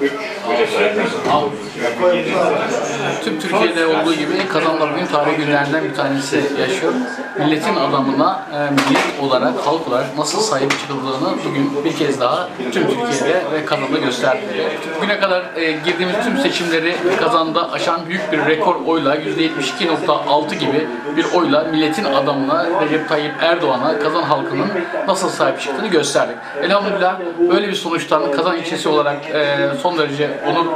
which, Tüm Türkiye'de olduğu gibi Kazanlar Bugün tarih günlerinden bir tanesi yaşıyor. Milletin adamına e, millet olarak, halk olarak nasıl sahip çıkıldığını bugün bir kez daha tüm Türkiye'de ve Kazan'da gösterdi. Bugüne kadar e, girdiğimiz tüm seçimleri Kazan'da aşan büyük bir rekor oyla %72.6 gibi bir oyla milletin adamına Recep Tayyip Erdoğan'a Kazan halkının nasıl sahip çıktığını gösterdik. Elhamdülillah böyle bir sonuçtan Kazan ilçesi olarak e, son derece onur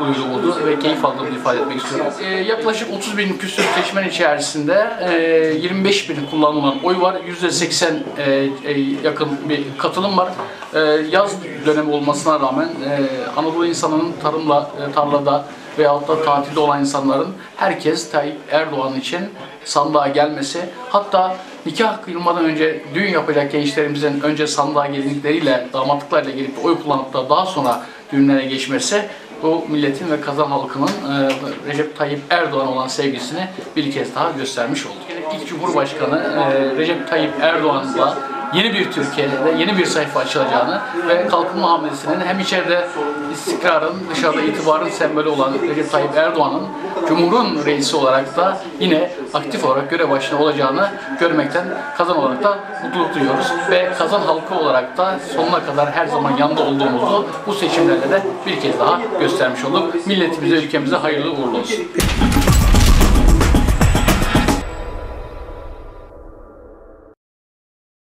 duyduğumuzu ve keyif aldığımı ifade etmek istiyorum. E, yaklaşık 30 bin küsur seçmen içerisinde e, 25 bin kullanılan oy var. %80 e, e, yakın bir katılım var. E, yaz dönemi olmasına rağmen e, Anadolu insanının tarımla, e, tarlada veyahut da tatilde olan insanların herkes Tayyip Erdoğan için sandığa gelmesi hatta nikah kıyılmadan önce düğün yapacak gençlerimizin önce sandığa geldikleriyle damatlıklarla gelip oy kullanıp da daha sonra düğünlere geçmesi bu milletin ve kazan halkının e, Recep Tayyip Erdoğan olan sevgisini bir kez daha göstermiş oldu. İlk Cumhurbaşkanı e, Recep Tayyip Erdoğan'la yeni bir Türkiye'de yeni bir sayfa açılacağını ve kalkınma hamlesinin hem içeride istikrarın dışarıda itibarın sembolü olan Recep Tayyip Erdoğan'ın Cumhur'un reisi olarak da yine aktif olarak görev başında olacağını görmekten kazan olarak da mutluluk duyuyoruz ve kazan halkı olarak da sonuna kadar her zaman yanında olduğumuzu bu seçimlerde de bir kez daha göstermiş olduk. Milletimize, ülkemize hayırlı uğurlu olsun.